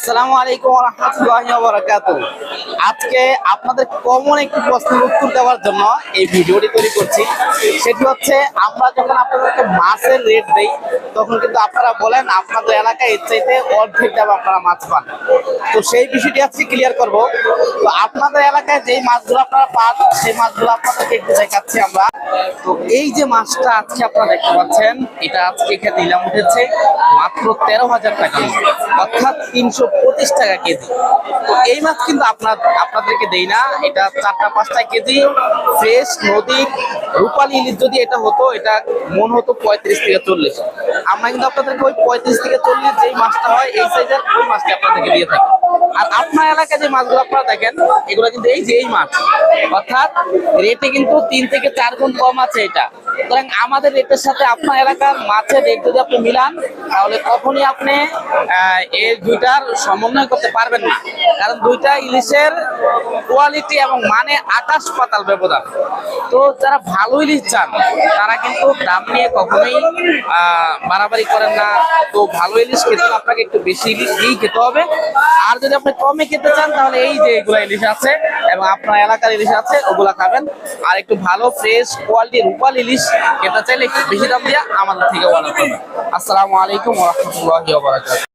আসসালামু আলাইকুম রহমতুল্লাহ বরাকাত আজকে আপনাদের কমন একটি প্রশ্নের উত্তর দেওয়ার জন্য এই ভিডিওটি তৈরি করছি। সেটি হচ্ছে, আমরা যখন আপনাদেরকে মাছের রেট দেই, তখন কিন্তু আপনারা বলেন আপনাদের এলাকায় এর চাইতে অর্ধেক দাম আপনারা মাছ পান। তো সেই বিষয়টি আজকে ক্লিয়ার করব। তো আপনাদের এলাকায় যেই মাছগুলো আপনারা পান, সেই মাছগুলো আপনাদেরকে একটু দেখাচ্ছি আমরা। তো এই যে মাছটা আজকে আপনারা দেখতে পাচ্ছেন, এটা আজকে এখানে নিলাম উঠেছে মাত্র তেরো হাজার টাকা অর্থাৎ তিনশো পঁচিশ টাকা কেজি। তো এই মাছ কিন্তু আপনার, আপনাদেরকে দেই না, এটা চারটা পাঁচটা কেজি, ফ্রেশ, নদী, রূপালী ইলিশ যদি এটা হতো, এটা মন হতো পঁয়ত্রিশ থেকে চল্লিশ। আমরা কিন্তু আপনাদেরকে ওই পঁয়ত্রিশ থেকে চল্লিশ যেই মাছটা হয়, এই সাইজের ওই মাছটা আপনাদেরকে দিয়ে থাকি। আর আপনার এলাকায় যে মাছগুলো আপনারা দেখেন, এগুলো কিন্তু এই যে এই মাছ, অর্থাৎ রেটে কিন্তু তিন থেকে চার গুণ কম আছে এটা। সুতরাং আমাদের রেটের সাথে আপনার এলাকার মাছের রেট যদি আপনি মিলান, তাহলে কখনই আপনি এই দুইটার সমন্বয় করতে পারবেন না। কারণ দুইটা ইলিশের কোয়ালিটি এবং মানে আকাশ পাতাল ব্যবধান। তো যারা ভালো ইলিশ চান, তারা কিন্তু দাম নিয়ে কখনোই বাড়াবাড়ি করেন না। তো ভালো ইলিশ খেতে আপনাকে একটু বেশি ইলিশ দিয়েই খেতে হবে। আর যদি আপনি কমে খেতে চান, তাহলে এই যে এগুলো ইলিশ আছে এবং আপনার এলাকার ইলিশ আছে, ওগুলা খাবেন। আর একটু ভালো ফ্রেশ কোয়ালিটি রূপাল ইলিশ খেতে চাইলে একটু বেশি দাম দিয়ে আমাদের থেকে অর্ডার করবেন। আসসালামু আলাইকুম রহমতুল্লাহ